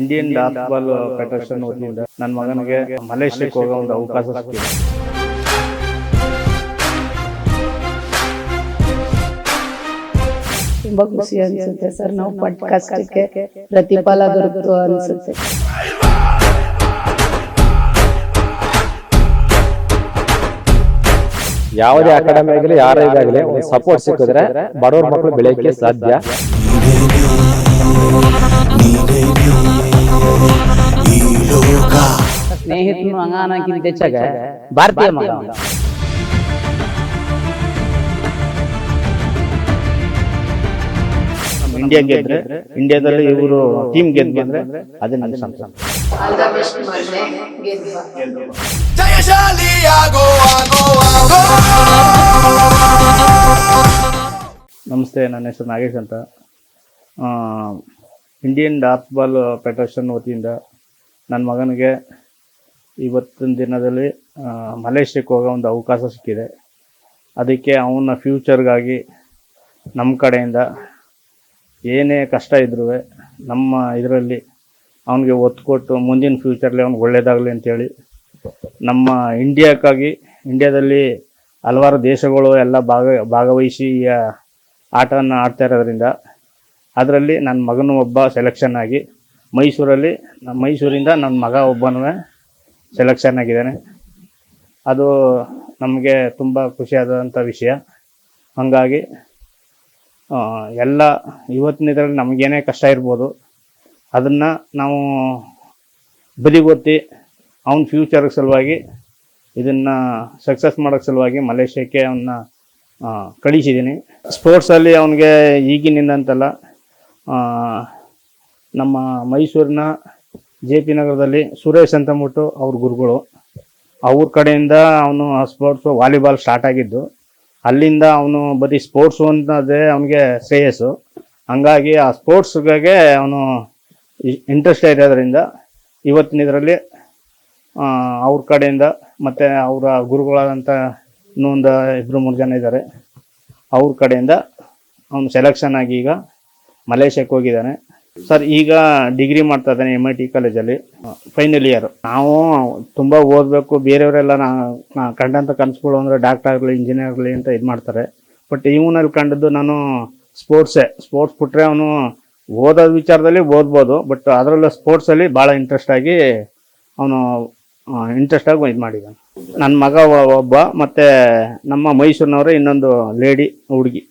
Indian ಡಾರ್ಟ್ಬಾಲ್ federation ವತಿಯಿಂದ ನನ್ನ ಮಗನಿಗೆ ಮಲೇಷ್ಯಾಕ್ಕೆ ಹೋಗೋ ಒಂದು ಅವಕಾಶ ಸಿಕ್ಕಿದೆ. ತುಂಬಾ ಖುಷಿ ಅನ್ಸುತ್ತೆ ಸರ್. ನಾವು ಪಟ್ಟ ಕಷ್ಟಕ್ಕೆ ಪ್ರತಿಫಲ ದೊರಕಿತು ಅನ್ಸುತ್ತೆ. ಯಾವುದೇ ಅಕಾಡೆಮಿ ಆಗಲಿ ಯಾರೇ ಇದಾಗಲಿ ಒಂದು ಸಪೋರ್ಟ್ ಸಿಕ್ಕಿದ್ರೆ ಬಡವ್ರ ಮಕ್ಕಳು ಬೆಳೆಯಕ್ಕೆ ಸಾಧ್ಯ. ಸ್ನೇಹಿತನು ಅಂಗಾನಕ್ಕಿಂತ ಹೆಚ್ಚಾಗ ಭಾರತೀಯ ಮಗ ಇಂಡಿಯಾ ಗೆದ್ರೆ ಇಂಡಿಯಾದಲ್ಲಿ ಇವರು ಟೀಮ್ ಗೆದ್ದು ಅಂದ್ರೆ ಅದೇ ನನ್ನ ಆಗೋ ನಮಸ್ತೆ, ನನ್ನ ಹೆಸರು ನಾಗೇಶ್ ಅಂತ. ಇಂಡಿಯನ್ ಡಾರ್ಟ್ಬಾಲ್ ಫೆಡರೇಷನ್ ವತಿಯಿಂದ ನನ್ನ ಮಗನಿಗೆ ಇವತ್ತಿನ ದಿನದಲ್ಲಿ ಮಲೇಷ್ಯಾಕ್ಕೆ ಹೋಗೋ ಒಂದು ಅವಕಾಶ ಸಿಕ್ಕಿದೆ. ಅದಕ್ಕೆ ಅವನ ಫ್ಯೂಚರ್ಗಾಗಿ ನಮ್ಮ ಕಡೆಯಿಂದ ಏನೇ ಕಷ್ಟ ಇದ್ರೂ ನಮ್ಮ ಇದರಲ್ಲಿ ಅವನಿಗೆ ಒತ್ತು ಕೊಟ್ಟು ಮುಂದಿನ ಫ್ಯೂಚರ್ಲಿ ಅವ್ನಿಗೆ ಒಳ್ಳೇದಾಗಲಿ ಅಂತೇಳಿ ನಮ್ಮ ಇಂಡಿಯಾಕ್ಕಾಗಿ ಇಂಡಿಯಾದಲ್ಲಿ ಹಲವಾರು ದೇಶಗಳು ಎಲ್ಲ ಭಾಗ, ಭಾಗವಹಿಸಿ ಆಟವನ್ನು ಆಡ್ತಾ ಇರೋದ್ರಿಂದ ಅದರಲ್ಲಿ ನನ್ನ ಮಗನ ಒಬ್ಬ ಸೆಲೆಕ್ಷನ್ ಆಗಿ ಮೈಸೂರಲ್ಲಿ ನಮ್ಮ ಮೈಸೂರಿಂದ ನನ್ನ ಮಗ ಒಬ್ಬನೂ ಸೆಲೆಕ್ಷನ್ ಆಗಿದ್ದಾನೆ. ಅದು ನಮಗೆ ತುಂಬ ಖುಷಿಯಾದಂಥ ವಿಷಯ. ಹಾಗಾಗಿ ಎಲ್ಲ ಇವತ್ತಿನ ಇದರಲ್ಲಿ ನಮಗೇನೇ ಕಷ್ಟ ಇರ್ಬೋದು. ಅದನ್ನು ನಾವು ಬದಿಗೊತ್ತಿ ಅವನ ಫ್ಯೂಚರ್ ಸಲುವಾಗಿ ಇದನ್ನು ಸಕ್ಸಸ್ ಮಾಡೋಕ್ಕೆ ಸಲುವಾಗಿ ಮಲೇಷ್ಯಾಕ್ಕೆ ಅವನ್ನ ಕಳಿಸಿದ್ದೀನಿ ಸ್ಪೋರ್ಟ್ಸಲ್ಲಿ ಅವನಿಗೆ ಈಗಿನಿಂದ ಅಂತಲ್ಲ ನಮ್ಮ ಮೈಸೂರಿನ ಜೆ ಪಿ ನಗರದಲ್ಲಿ ಸುರೇಶ್ ಅಂತ ಅಂದ್ಬಿಟ್ಟು ಅವ್ರ ಗುರುಗಳು. ಅವ್ರ ಕಡೆಯಿಂದ ಅವನು ಸ್ಪೋರ್ಟ್ಸು ವಾಲಿಬಾಲ್ ಸ್ಟಾರ್ಟ್ ಆಗಿದ್ದು. ಅಲ್ಲಿಂದ ಅವನು ಬರೀ ಸ್ಪೋರ್ಟ್ಸು ಅಂತದೇ ಅವನಿಗೆ ಶ್ರೇಯಸ್ಸು. ಹಂಗಾಗಿ ಆ ಸ್ಪೋರ್ಟ್ಸ್ಗೆ ಅವನು ಇಂಟ್ರೆಸ್ಟ್ ಇರೋದ್ರಿಂದ ಇವತ್ತಿನ ಇದರಲ್ಲಿ ಅವ್ರ ಕಡೆಯಿಂದ ಮತ್ತು ಅವರ ಗುರುಗಳಾದಂಥ ಇನ್ನೊಂದು ಇಬ್ಬರು ಮೂರು ಜನ ಇದ್ದಾರೆ. ಅವ್ರ ಕಡೆಯಿಂದ ಅವನು ಸೆಲೆಕ್ಷನ್ ಆಗಿ ಈಗ ಮಲೇಷ್ಯಾಕ್ಕೆ ಹೋಗಿದ್ದಾನೆ. ಸರ್, ಈಗ ಡಿಗ್ರಿ ಮಾಡ್ತಾ ಇದ್ದಾನೆ ಎಂ ಐ ಟಿ ಕಾಲೇಜಲ್ಲಿ ಫೈನಲ್ ಇಯರ್ ನಾವು ತುಂಬ ಓದಬೇಕು. ಬೇರೆಯವರೆಲ್ಲ ನಾ ಕಂಡಂಥ ಕನಸುಗಳು ಅಂದರೆ ಡಾಕ್ಟರ್ ಆಗಲಿ ಇಂಜಿನಿಯರ್ ಆಗಲಿ ಅಂತ ಇದು ಮಾಡ್ತಾರೆ. ಬಟ್ ಇವನಲ್ಲಿ ಕಂಡದ್ದು ನಾನು ಸ್ಪೋರ್ಟ್ಸೇ ಸ್ಪೋರ್ಟ್ಸ್ ಬಿಟ್ಟರೆ ಅವನು ಓದೋದು ವಿಚಾರದಲ್ಲಿ ಓದ್ಬೋದು. ಬಟ್ ಅದರಲ್ಲೂ ಸ್ಪೋರ್ಟ್ಸಲ್ಲಿ ಭಾಳ ಇಂಟ್ರೆಸ್ಟ್ ಆಗಿ ಅವನು ಇಂಟ್ರೆಸ್ಟ್ ಆಗಿ ಇದು ಮಾಡಿದ್ದಾನೆ. ನನ್ನ ಮಗ ಒಬ್ಬ, ಮತ್ತು ನಮ್ಮ ಮೈಸೂರಿನವರೇ ಇನ್ನೊಂದು ಲೇಡಿ ಹುಡುಗಿ.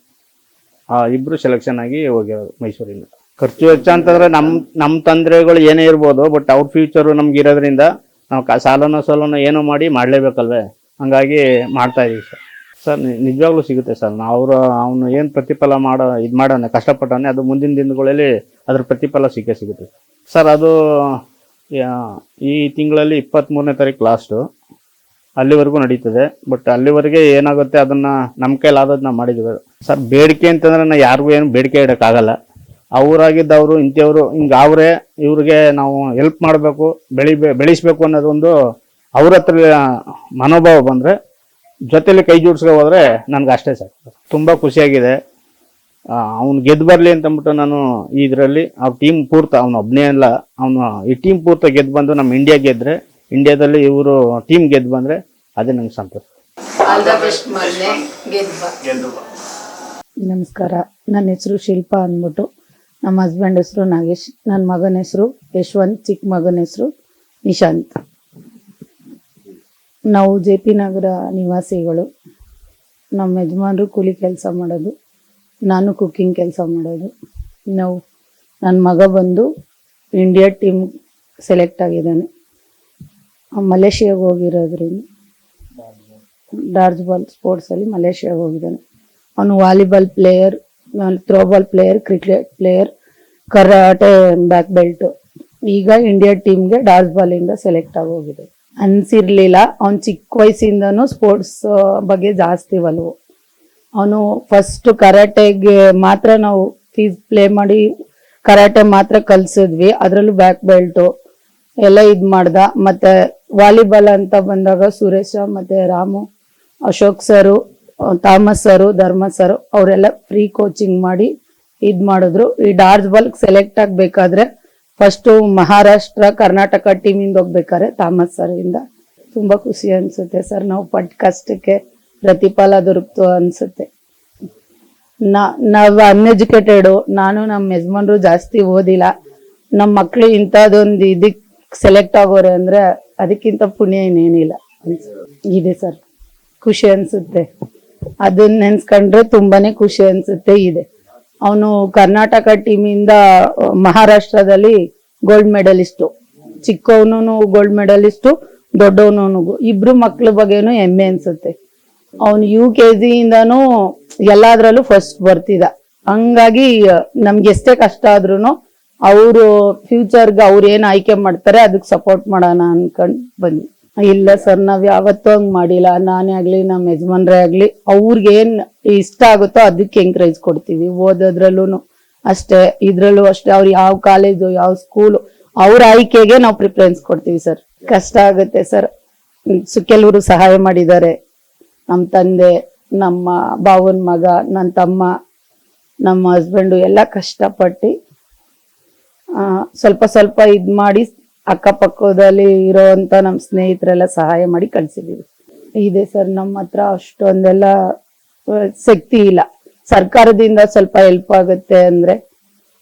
ಆ ಇಬ್ರು ಸೆಲೆಕ್ಷನ್ ಆಗಿ ಹೋಗಿರೋದು ಮೈಸೂರಿಂದ. ಖರ್ಚು ವೆಚ್ಚ ಅಂತಂದ್ರೆ ನಮ್ಮ ನಮ್ಮ ತೊಂದರೆಗಳು ಏನೇ ಇರ್ಬೋದು ಬಟ್ ಅವ್ರ ಫ್ಯೂಚರು ನಮ್ಗೆ ಇರೋದ್ರಿಂದ ನಾವು ಸಾಲನ ಸಾಲನೋ ಏನೋ ಮಾಡಿ ಮಾಡಲೇಬೇಕಲ್ವೇ? ಹಂಗಾಗಿ ಮಾಡ್ತಾ ಇದೀವಿ ಸರ್. ಸರ್ ನಿಜವಾಗ್ಲೂ ಸಿಗುತ್ತೆ ಸರ್. ಅವರು, ಅವನು ಏನು ಪ್ರತಿಫಲ ಮಾಡೋ, ಇದು ಮಾಡೋಣ ಕಷ್ಟಪಟ್ಟಾನೆ ಅದು ಮುಂದಿನ ದಿನಗಳಲ್ಲಿ ಅದ್ರ ಪ್ರತಿಫಲ ಸಿಕ್ಕೇ ಸಿಗುತ್ತೆ. ಸರ್, ಅದು ಈ ತಿಂಗಳಲ್ಲಿ ಇಪ್ಪತ್ತ್ಮೂರನೇ ತಾರೀಕು ಲಾಸ್ಟು ಅಲ್ಲಿವರೆಗೂ ನಡೀತದೆ. ಬಟ್ ಅಲ್ಲಿವರೆಗೆ ಏನಾಗುತ್ತೆ ಅದನ್ನ ನಮ್ಮ ಕೈಲಾದದ್ದು ನಾವು ಮಾಡಿದ್ವಿ ಸರ್ ಬೇಡಿಕೆ ಅಂತಂದ್ರೆ ನಾ ಯಾರಿಗೂ ಏನು ಬೇಡಿಕೆ ಇಡೋಕ್ಕಾಗಲ್ಲ. ಅವರಾಗಿದ್ದವರು, ಇಂಥವ್ರು, ಹಿಂಗೆ ಅವರೇ ಇವ್ರಿಗೆ ನಾವು ಹೆಲ್ಪ್ ಮಾಡಬೇಕು ಬೆಳಿಬೇ ಬೆಳೆಸ್ಬೇಕು ಅನ್ನೋದೊಂದು ಅವ್ರ ಹತ್ರ ಮನೋಭಾವ ಬಂದರೆ ಜೊತೆಲಿ ಕೈ ಜೋಡಿಸ್ಕೊ ಹೋದ್ರೆ ನನಗೆ ಅಷ್ಟೇ ಸರ್. ತುಂಬ ಖುಷಿಯಾಗಿದೆ. ಅವ್ನು ಗೆದ್ದು ಬರಲಿ ಅಂತಂದ್ಬಿಟ್ಟು ನಾನು ಇದರಲ್ಲಿ, ಅವ್ರ ಟೀಮ್ ಪೂರ್ತ, ಅವನು ಒಬ್ಬನೇ ಅಲ್ಲ, ಅವನು ಈ ಟೀಮ್ ಪೂರ್ತ ಗೆದ್ದು ಬಂದು ನಮ್ಮ ಇಂಡಿಯಾ ಗೆದ್ರೆ ಇಂಡಿಯಾದಲ್ಲಿ ಇವರು ಟೀಮ್ ಗೆದ್ದು ಬಂದರೆ ಅದೇ ನಮ್ಗೆ ಸಂತೋಷ. ನಮಸ್ಕಾರ. ನನ್ನ ಹೆಸರು ಶಿಲ್ಪಾ ಅಂದ್ಬಿಟ್ಟು. ನಮ್ಮ ಹಸ್ಬೆಂಡ್ ಹೆಸರು ನಾಗೇಶ್. ನನ್ನ ಮಗನ ಹೆಸರು ಯಶವಂತ್ ಚಿಕ್ಕ ಮಗನ ಹೆಸರು ನಿಶಾಂತ್. ನಾವು ಜೆ ಪಿ ನಗರ ನಿವಾಸಿಗಳು. ನಮ್ಮ ಯಜಮಾನರು ಕೂಲಿ ಕೆಲಸ ಮಾಡೋದು ನಾನು ಕುಕ್ಕಿಂಗ್ ಕೆಲಸ ಮಾಡೋದು. ನಾವು ನನ್ನ ಮಗ ಬಂದು ಇಂಡಿಯಾ ಟೀಮ್ ಸೆಲೆಕ್ಟ್ ಆಗಿದ್ದಾನೆ. ಮಲೇಷಿಯಾಗೆ ಹೋಗಿರೋದ್ರಿಂದ. ಡಾರ್ಜ್ ಬಾಲ್ ಸ್ಪೋರ್ಟ್ಸಲ್ಲಿ ಮಲೇಷಿಯಾಗೆ ಹೋಗಿದ್ದಾನೆ. ಅವನು volleyball player throwball player cricket player karate black belt ಈಗ ಇಂಡಿಯಾ ಟೀಮ್ಗೆ ಡಾರ್ಜ್ ಬಾಲಿಂದ ಸೆಲೆಕ್ಟ್ ಆಗಿ ಹೋಗಿದೆ ಅನ್ಸಿರ್ಲಿಲ್ಲ, ಅವ್ನು ಚಿಕ್ಕ ವಯಸ್ಸಿಂದನೂ ಸ್ಪೋರ್ಟ್ಸ್ ಬಗ್ಗೆ ಜಾಸ್ತಿ ಒಲವು. ಅವನು ಫಸ್ಟ್ ಕರಾಟೆಗೆ ಮಾತ್ರ ನಾವು ಫೀಸ್ ಪ್ಲೇ ಮಾಡಿ ಕರಾಟೆ ಮಾತ್ರ ಕಲ್ಸಿದ್ವಿ. ಅದರಲ್ಲೂ ಬ್ಯಾಕ್ ಬೆಲ್ಟು ಎಲ್ಲ ಇದು ಮಾಡ್ದ. ಮತ್ತೆ ವಾಲಿಬಾಲ್ ಅಂತ ಬಂದಾಗ ಸುರೇಶ ಮತ್ತೆ Ramu, Ashok sir Thomas sir, Dharma sir, ಅವರೆಲ್ಲ ಫ್ರೀ ಕೋಚಿಂಗ್ ಮಾಡಿ ಇದ್ ಮಾಡಿದ್ರು. ಈ ಡಾರ್ಜ್ ಬಾಲ್ ಸೆಲೆಕ್ಟ್ ಆಗ್ಬೇಕಾದ್ರೆ ಫಸ್ಟು ಮಹಾರಾಷ್ಟ್ರ, ಕರ್ನಾಟಕ ಟೀಮಿಂದ ಹೋಗ್ಬೇಕಾದ್ರೆ ಥಾಮಸ್ ಸರ್ ಇಂದ. ತುಂಬಾ ಖುಷಿ ಅನ್ಸುತ್ತೆ ಸರ್. ನಾವು ಪಟ್ಟ ಕಷ್ಟಕ್ಕೆ ಪ್ರತಿಫಲ ದೊರಕ್ತು ಅನ್ಸುತ್ತೆ. ನಾ, ನಾವು ಅನ್ಎಜುಕೇಟೆಡು ನಾನು ನಮ್ಮ ಯಜಮಾನ್ರು ಜಾಸ್ತಿ ಓದಿಲ್ಲ. ನಮ್ಮ ಮಕ್ಕಳು ಇಂಥದ್ದೊಂದು ಇದಕ್ಕೆ ಸೆಲೆಕ್ಟ್ ಆಗೋರೆ ಅಂದ್ರೆ ಅದಕ್ಕಿಂತ ಪುಣ್ಯ ಇನ್ನೇನಿಲ್ಲ. ಇದೆ ಸರ್. ಖುಷಿ ಅನ್ಸುತ್ತೆ. ಅದನ್ನ ನೆನ್ಸ್ಕೊಂಡ್ರೆ ತುಂಬಾನೇ ಖುಷಿ ಅನ್ಸುತ್ತೆ, ಇದೆ. ಅವನು ಕರ್ನಾಟಕ ಟೀಮಿಂದ ಮಹಾರಾಷ್ಟ್ರದಲ್ಲಿ ಗೋಲ್ಡ್ ಮೆಡಲಿಸ್ಟು ಚಿಕ್ಕವನು ಗೋಲ್ಡ್ ಮೆಡಲಿಸ್ಟು ದೊಡ್ಡವನು ಇಬ್ರು ಮಕ್ಳ ಬಗ್ಗೆನು ಹೆಮ್ಮೆ ಅನ್ಸುತ್ತೆ. ಅವನು ಯು ಕೆ ಜಿಯಿಂದನೂ ಎಲ್ಲಾದ್ರಲ್ಲೂ ಫಸ್ಟ್ ಬರ್ತಿದ್ದ. ಹಂಗಾಗಿ ನಮ್ಗೆ ಎಷ್ಟೇ ಕಷ್ಟ ಆದ್ರೂ ಅವರು ಫ್ಯೂಚರ್ಗೆ ಅವ್ರು ಏನು ಆಯ್ಕೆ ಮಾಡ್ತಾರೆ ಅದಕ್ಕೆ ಸಪೋರ್ಟ್ ಮಾಡೋಣ ಅನ್ಕೊಂಡ್ ಬಂದ್ವಿ. ಇಲ್ಲ ಸರ್ ನಾವ್ ಯಾವತ್ತೂ ಹಂಗ್ ಮಾಡಿಲ್ಲ. ನಾನೇ ಆಗ್ಲಿ ನಮ್ಮ ಯಜಮಾನ್ರೇ ಆಗ್ಲಿ, ಅವ್ರಿಗೆ ಏನ್ ಇಷ್ಟ ಆಗುತ್ತೋ ಅದಕ್ಕೆ ಎಂಕರೇಜ್ ಕೊಡ್ತೀವಿ. ಓದೋದ್ರಲ್ಲೂ ಅಷ್ಟೇ, ಇದ್ರಲ್ಲೂ ಅಷ್ಟೇ. ಅವ್ರು ಯಾವ ಕಾಲೇಜು ಯಾವ ಸ್ಕೂಲು ಅವ್ರ ಆಯ್ಕೆಗೆ ನಾವು ಪ್ರಿಫರೆನ್ಸ್ ಕೊಡ್ತೀವಿ ಸರ್ ಕಷ್ಟ ಆಗುತ್ತೆ ಸರ್ ಕೆಲವರು ಸಹಾಯ ಮಾಡಿದ್ದಾರೆ. ನಮ್ಮ ತಂದೆ, ನಮ್ಮ ಬಾವನ್ ಮಗ ನನ್ನ ತಮ್ಮ, ನಮ್ಮ ಹಸ್ಬೆಂಡು ಎಲ್ಲ ಕಷ್ಟಪಟ್ಟು ಸ್ವಲ್ಪ ಸ್ವಲ್ಪ ಇದ್ ಮಾಡಿ ಅಕ್ಕಪಕ್ಕದಲ್ಲಿ ಇರೋವಂಥ ನಮ್ಮ ಸ್ನೇಹಿತರೆಲ್ಲ ಸಹಾಯ ಮಾಡಿ ಕಳಿಸಿದ್ದೀವಿ ಇದೆ ಸರ್ ನಮ್ಮ ಹತ್ರ ಅಷ್ಟೊಂದೆಲ್ಲ ಶಕ್ತಿ ಇಲ್ಲ. ಸರ್ಕಾರದಿಂದ ಸ್ವಲ್ಪ ಹೆಲ್ಪ್ ಆಗುತ್ತೆ ಅಂದ್ರೆ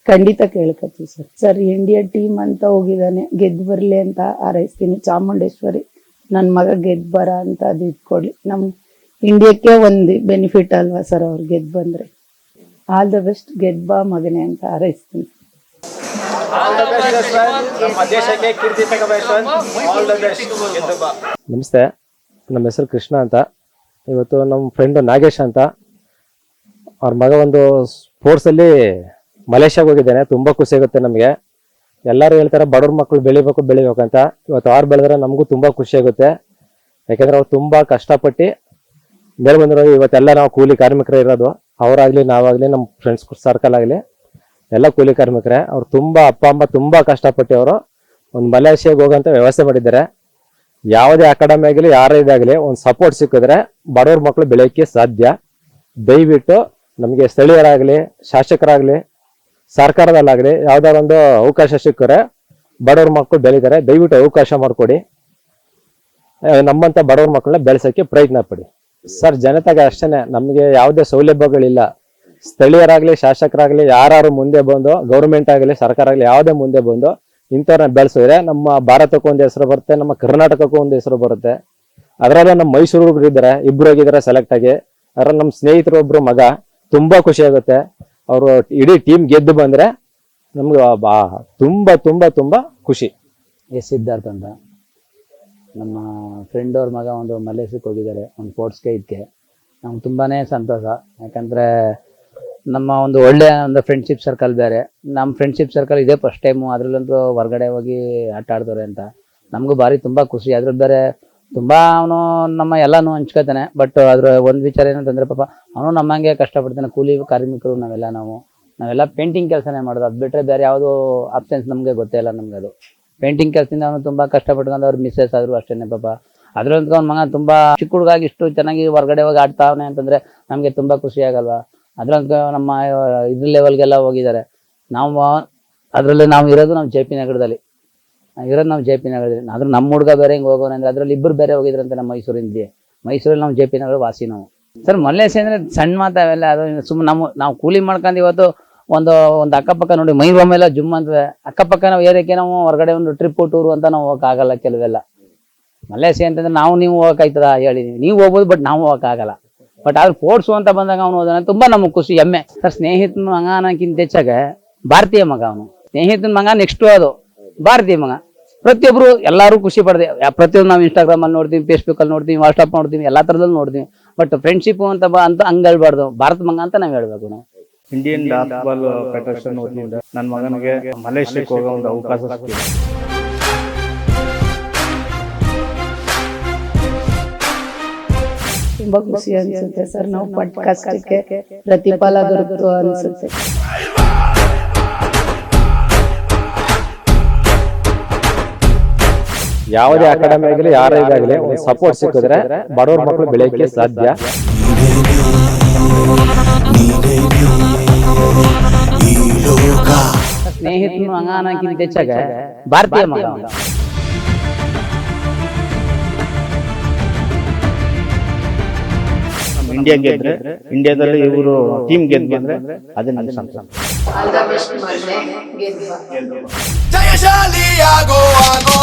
ಖಂಡಿತ ಕೇಳ್ಕೊತೀವಿ ಸರ್. ಸರ್ ಇಂಡಿಯಾ ಟೀಮ್ ಅಂತ ಹೋಗಿದ್ದಾನೆ, ಗೆದ್ದು ಬರಲಿ ಅಂತ ಹಾರೈಸ್ತೀನಿ. ಚಾಮುಂಡೇಶ್ವರಿ ನನ್ನ ಮಗ ಗೆದ್ದು ಬರ ಅಂತ ಅದು ಇಟ್ಕೊಡ್ಲಿ. ನಮ್ಮ ಇಂಡಿಯಾಕ್ಕೆ ಒಂದು ಬೆನಿಫಿಟ್ ಅಲ್ವಾ ಸರ್ ಅವ್ರು ಗೆದ್ದು ಬಂದರೆ? ಆಲ್ ದ ಬೆಸ್ಟ್ ಗೆದ್ದು ಬಾ ಮಗನೇ ಅಂತ ಹಾರೈಸ್ತೀನಿ. ನಮಸ್ತೆ, ನಮ್ಮ ಹೆಸರು ಕೃಷ್ಣ ಅಂತ. ಇವತ್ತು ನಮ್ಮ ಫ್ರೆಂಡ್ ನಾಗೇಶ್ ಅಂತ. ಅವ್ರ ಮಗ ಒಂದು ಸ್ಪೋರ್ಟ್ಸ್ ಅಲ್ಲಿ ಮಲೇಷ್ಯಾಗ ಹೋಗಿದ್ದಾನೆ. ತುಂಬಾ ಖುಷಿ ಆಗುತ್ತೆ ನಮಗೆ. ಎಲ್ಲರೂ ಹೇಳ್ತಾರೆ, ಬಡವ್ರ ಮಕ್ಕಳು ಬೆಳಿಬೇಕು ಬೆಳಿಬೇಕು ಅಂತ. ಇವತ್ತು ಅವ್ರು ಬೆಳೆದ್ರೆ ನಮಗೂ ತುಂಬಾ ಖುಷಿ ಆಗುತ್ತೆ. ಯಾಕಂದ್ರೆ ಅವ್ರು ತುಂಬಾ ಕಷ್ಟಪಟ್ಟು ಮೇಲೆ ಬಂದಿರೋ ಇವತ್ತೆಲ್ಲ ನಾವು ಕೂಲಿ ಕಾರ್ಮಿಕರೇ ಇರೋದು. ಅವರಾಗಲಿ, ನಾವಾಗಲಿ, ನಮ್ಮ ಫ್ರೆಂಡ್ಸ್ ಸರ್ಕಲ್ ಆಗಲಿ. ಎಲ್ಲ ಕೂಲಿ ಕಾರ್ಮಿಕರೇ, ಅವ್ರು ತುಂಬ ಅಪ್ಪ, ಅಮ್ಮ ತುಂಬ ಕಷ್ಟಪಟ್ಟು ಅವರು ಒಂದು ಮಲೇಷ್ಯಾಗೆ ಹೋಗೋಂಥ ವ್ಯವಸ್ಥೆ ಮಾಡಿದ್ದಾರೆ. ಯಾವುದೇ ಅಕಾಡೆಮಿ ಆಗಲಿ, ಯಾರೇ ಇದಾಗಲಿ, ಒಂದು ಸಪೋರ್ಟ್ ಸಿಕ್ಕಿದ್ರೆ ಬಡವ್ರ ಮಕ್ಕಳು ಬೆಳೆಯೋಕ್ಕೆ ಸಾಧ್ಯ. ದಯವಿಟ್ಟು ನಮಗೆ ಸ್ಥಳೀಯರಾಗಲಿ, ಶಾಸಕರಾಗಲಿ, ಸರ್ಕಾರದಲ್ಲಾಗಲಿ ಯಾವುದಾದ್ರು ಒಂದು ಅವಕಾಶ ಸಿಕ್ಕರೆ ಬಡವ್ರ ಮಕ್ಕಳು ಬೆಳೀತಾರೆ. ದಯವಿಟ್ಟು ಅವಕಾಶ ಮಾಡಿಕೊಡಿ. ನಮ್ಮಂಥ ಬಡವ್ರ ಮಕ್ಕಳನ್ನ ಬೆಳೆಸೋಕ್ಕೆ ಪ್ರಯತ್ನ ಪಡಿ. ಸರ್, ಜನತೆಗೆ ಅಷ್ಟೇ ನಮಗೆ ಯಾವುದೇ ಸೌಲಭ್ಯಗಳಿಲ್ಲ. ಸ್ಥಳೀಯರಾಗಲಿ, ಶಾಸಕರಾಗಲಿ ಯಾರು ಮುಂದೆ ಬಂದು ಗೌರ್ಮೆಂಟ್ ಆಗಲಿ, ಸರ್ಕಾರ ಆಗಲಿ, ಯಾವುದೇ ಮುಂದೆ ಬಂದು ಇಂಥವ್ರನ್ನ ಬೆಳೆಸಿದ್ರೆ ನಮ್ಮ ಭಾರತಕ್ಕೂ ಒಂದು ಹೆಸರು ಬರುತ್ತೆ, ನಮ್ಮ ಕರ್ನಾಟಕಕ್ಕೂ ಒಂದು ಹೆಸರು ಬರುತ್ತೆ. ಅದರಲ್ಲೂ ನಮ್ಮ ಮೈಸೂರು ಇದ್ದಾರೆ, ಇಬ್ರು ಹೋಗಿದ್ದಾರೆ ಸೆಲೆಕ್ಟ್ ಆಗಿ. ಅದ್ರಲ್ಲಿ ನಮ್ಮ ಸ್ನೇಹಿತರು ಒಬ್ರು ಮಗ, ತುಂಬಾ ಖುಷಿ ಆಗುತ್ತೆ. ಅವರು ಇಡೀ ಟೀಮ್ ಗೆದ್ದು ಬಂದ್ರೆ ನಮ್ಗೆ ತುಂಬಾ ತುಂಬಾ ತುಂಬಾ ಖುಷಿ. ಎಸ್ ಸಿದ್ಧಾರ್ಥ ಅಂತ. ನಮ್ಮ ಫ್ರೆಂಡ್ ಅವ್ರ ಮಗ ಒಂದು ಮಲೇಸಿಗೆ ಹೋಗಿದ್ದಾರೆ, ಒಂದು ಸ್ಪೋರ್ಟ್ಸ್ಗೆ ಇದಕ್ಕೆ ನಮ್ಗೆ ತುಂಬಾ ಸಂತೋಷ. ಯಾಕಂದರೆ ನಮ್ಮ ಒಂದು ಒಳ್ಳೆಯ ಒಂದು ಫ್ರೆಂಡ್ಶಿಪ್ ಸರ್ಕಲ್ ಬೇರೆ. ನಮ್ಮ ಫ್ರೆಂಡ್ಶಿಪ್ ಸರ್ಕಲ್ ಇದೇ ಫಸ್ಟ್ ಟೈಮು ಅದರಲ್ಲಂತೂ ಹೊರಗಡೆ ಹೋಗಿ ಆಟ ಆಡ್ದವ್ರೆ ಅಂತ. ನಮಗೂ ಭಾರಿ ತುಂಬ ಖುಷಿ. ಅದ್ರಲ್ಲಿ ಬೇರೆ ತುಂಬ ಅವನು ನಮ್ಮ ಎಲ್ಲನೂ ಹಂಚ್ಕೋತಾನೆ. ಬಟ್ ಅದ್ರ ಒಂದು ವಿಚಾರ ಏನಂತಂದ್ರೆ ಪಾಪ ಅವನು ನಮ್ಮಂಗೆ ಕಷ್ಟಪಡ್ತಾನೆ. ಕೂಲಿ ಕಾರ್ಮಿಕರು ನಾವೆಲ್ಲ ನಾವು. ನಾವೆಲ್ಲ ಪೇಂಟಿಂಗ್ ಕೆಲಸನೇ ಮಾಡೋದು. ಅದು ಬಿಟ್ಟರೆ ಬೇರೆ ಯಾವುದೋ ಆಪ್ಷನ್ಸ್ ನಮಗೆ ಗೊತ್ತೇ ಇಲ್ಲ ನಮ್ಗೆ ಅದು. ಪೇಂಟಿಂಗ್ ಕೆಲಸದಿಂದ ಅವನು ತುಂಬ ಕಷ್ಟಪಟ್ಕೊಂಡು ಅವ್ರ ಮಿಸ್ಸಸ್ ಆದ್ರೂ ಅಷ್ಟೇನೆ ಪಾಪ. ಅದ್ರಂತ ಅವ್ನ ಮಗ ತುಂಬಾ ಚಿಕ್ಕ ಹುಡುಗಾಗಿ ಇಷ್ಟು ಚೆನ್ನಾಗಿ ಹೊರಗಡೆ ಹೋಗಿ ಆಡ್ತಾವನೆ ಅಂತಂದ್ರೆ ನಮಗೆ ತುಂಬಾ ಖುಷಿ ಆಗಲ್ವಾ? ಅದ್ರಂತ ನಮ್ಮ ಇದ್ರ ಲೆವೆಲ್ಗೆಲ್ಲ ಹೋಗಿದ್ದಾರೆ. ನಾವು, ಅದರಲ್ಲಿ ನಾವು ಇರೋದು ನಾವು ಜೆ ಪಿ ನಗರದಲ್ಲಿ. ಇರೋದು ನಾವು ಜೆ ಪಿ ನಗರದಲ್ಲಿ. ಆದ್ರೆ ನಮ್ಮ ಹುಡುಗ ಬೇರೆ ಹಿಂಗೆ ಹೋಗೋಣ ಅಂದ್ರೆ ಅದ್ರಲ್ಲಿ ಇಬ್ಬರು ಬೇರೆ ಹೋಗಿದ್ರಂತೆ ನಮ್ಮ ಮೈಸೂರಿಂದ ಮೈಸೂರಲ್ಲಿ ನಾವು ಜೆ ಪಿ ನಗರ ವಾಸಿ ನಾವು. ಸರ್, ಮಲ್ಲೇಶ್ ಅಂದರೆ ಸಣ್ಣ ಮಾತು ಅವೆಲ್ಲ, ಅದು ಸುಮ್ಮ ನಮ್ಮ, ನಾವು ಕೂಲಿ ಮಾಡ್ಕೊಂಡು ಇವತ್ತು ಒಂದು ಒಂದು ಅಕ್ಕಪಕ್ಕ ನೋಡಿ, ಮೈ ಒಮ್ಮೆಲ್ಲ ಜುಮ್ ಅಂತದೆ ಅಕ್ಕಪಕ್ಕ ನಾವು ಏರಿಯಾಕ್ಕೆ ನಾವು ಹೊರಗಡೆ ಒಂದು ಟ್ರಿಪ್ ಟೂರು ಅಂತ ನಾವು ಹೋಗೋಕ್ಕಾಗಲ್ಲ ಕೆಲವೆಲ್ಲ. ಮಲ್ಲೇಸಿ ಅಂತಂದ್ರೆ ನಾವು ನೀವು ಹೋಗಕ್ಕಾಯ್ತದ ಹೇಳಿ. ನೀವು ಹೋಗ್ಬೋದು ಬಟ್ ನಾವು ಹೋಗಕ್ಕಾಗಲ್ಲ ಬಟ್ ಆದ್ರೆ ಸ್ಪೋರ್ಟ್ಸ್ ಅಂತ ಬಂದಾಗ ಅವನು ಹೋದ ತುಂಬಾ ನಮಗೆ ಖುಷಿ ಹೆಮ್ಮೆ ಸರ್, ಸ್ನೇಹಿತನ ಮಗ ಅನ್ನೋಕ್ಕಿಂತ ಹೆಚ್ಚಾಗ ಭಾರತೀಯ ಮಗ ಅವನು. ಸ್ನೇಹಿತನ ಮಗ ನೆಕ್ಸ್ಟ್ ಅದು, ಭಾರತೀಯ ಮಗ. ಪ್ರತಿಯೊಬ್ರು ಎಲ್ಲರೂ ಖುಷಿ ಪಡ್ದೆ. ಪ್ರತಿಯೊಂದು ನಾವು ಇನ್ಸ್ಟಾಗ್ರಾಮ್ ಅಲ್ಲಿ ನೋಡ್ತೀವಿ ಫೇಸ್ಬುಕ್ ಅಲ್ಲಿ ನೋಡ್ತೀವಿ ವಾಟ್ಸ್ಆಪ್ ನೋಡ್ತೀವಿ ಎಲ್ಲಾ ತರದಲ್ಲಿ ನೋಡ್ತೀವಿ ಬಟ್ ಫ್ರೆಂಡ್ಶಿಪ್ ಅಂತ ಅಂತ ಹಂಗ ಹೇಳ್ಬಾರ್ದು. ಭಾರತ ಮಗ ಅಂತ ನಾವು ಹೇಳ್ಬೇಕು ನಾವು. ಇಂಡಿಯನ್ ಫೆಡರೇಷನ್ ನನ್ನ ಮಗನಿಗೆ ಮಲೇಷ್ಯಾಕ್ಕೆ ಹೋಗೋ ಒಂದು ಅವಕಾಶ ತುಂಬಾ ಖುಷಿ ಅನ್ಸುತ್ತೆ ಸರ್. ನಾವು ಪಟ್ಟ ಕಷ್ಟಕ್ಕೆ ಪ್ರತಿಫಲ ದೊರಕ್ತು ಅನ್ಸುತ್ತೆ. ಯಾವುದೇ ಅಕಾಡೆಮಿ ಆಗಲಿ ಯಾರೇ ಇದಾಗಲಿ ಒಂದು ಸಪೋರ್ಟ್ ಸಿಕ್ಕಿದ್ರೆ ಬಡವ್ರ ಮಕ್ಕಳು ಬೆಳೆಯಕ್ಕೆ ಸಾಧ್ಯ. ಸ್ನೇಹಿತನು ಅಂಗಾನಕ್ಕಿಂತ ಹೆಚ್ಚಾಗ ಭಾರತೀಯ ಮಗ. ಇಂಡಿಯಾ ಗೆದ್ರೆ ಇಂಡಿಯಾದಲ್ಲಿ ಇವರು ಟೀಮ್ ಗೆದ್ ಬಂದ್ರೆ ಅದೇ ನನಗೆ ಸಂತೋಷ ಜಯಶಾಲಿ ಆಗೋ ಆಗೋ